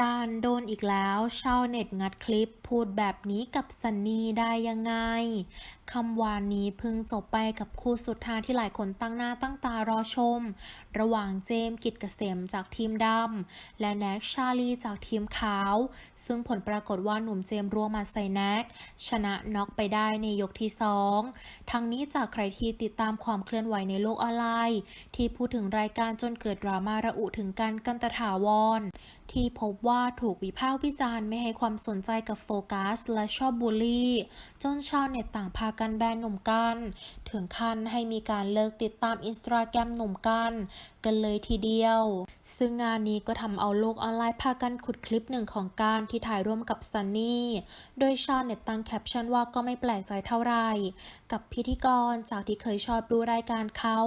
การโดนอีกแล้วชาวเน็ตงัดคลิปพูดแบบนี้กับซันนี่ได้ยังไงคำวานนี้พึ่งจบไปกับคู่สุดท้ายที่หลายคนตั้งหน้าตั้งตารอชม ระหว่างเจมกิจเกษมจากทีมดำและแน็กชาลีจากทีมขาว ซึ่งผลปรากฏว่าหนุ่มเจมรัวหมาใส่แน็กชนะน็อกไปได้ในยกที่สองทั้งนี้จากใครที่ติดตามความเคลื่อนไหวในโลกออนไลน์ ที่พูดถึงรายการจนเกิดดราม่าระอุถึงการกันตถาวรที่พบว่าถูกวิพากษ์วิจารณ์ไม่ให้ความสนใจกับโฟกัส และชอบบูลลี่ จนชาวเน็ตต่างพากันแบนหนุ่มกัน ถึงขั้นให้มีการเลิกติดตามอินสตาแกรมหนุ่มกัน กันเลยทีเดียว ซึ่งงานนี้ก็ทำเอาโลกออนไลน์พากันขุดคลิปหนึ่งของการที่ถ่ายร่วมกับซันนี่ โดยชาวเน็ตตั้งแคปชั่นว่าก็ไม่แปลกใจเท่าไหร่ กับพิธีกรจากที่เคยชอบดูรายการเขา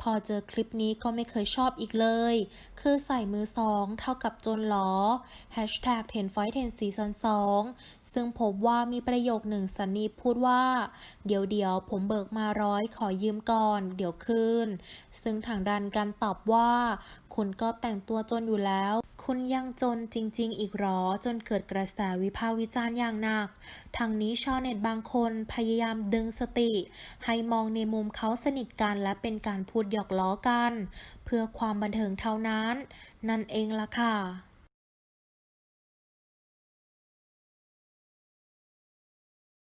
พอเจอคลิปนี้ก็ไม่เคยชอบอีกเลย คือใส่มือสองเท่ากับจนหลอ Hashtag 10 Fight 10 Season 2 ซึ่งพบว่ามีประโยคหนึ่งสันนีพูดว่า เดี๋ยวเดี๋ยวผมเบิกมาร้อยขอยืมก่อน เดี๋ยวคืน ซึ่งทางดันกันตอบว่า คุณก็แต่งตัวจนอยู่แล้ว คุณยังจนจริง ๆ อีกหรอ จนเกิดกระแสวิพากษ์วิจารณ์อย่างหนัก ทางนี้ชาวเน็ตบางคนพยายามดึงสติ ให้มองในมุมเขาสนิทกันและเป็นการพูดหยอกล้อกัน เพื่อความบันเทิงเท่านั้น นั่นเองล่ะค่ะ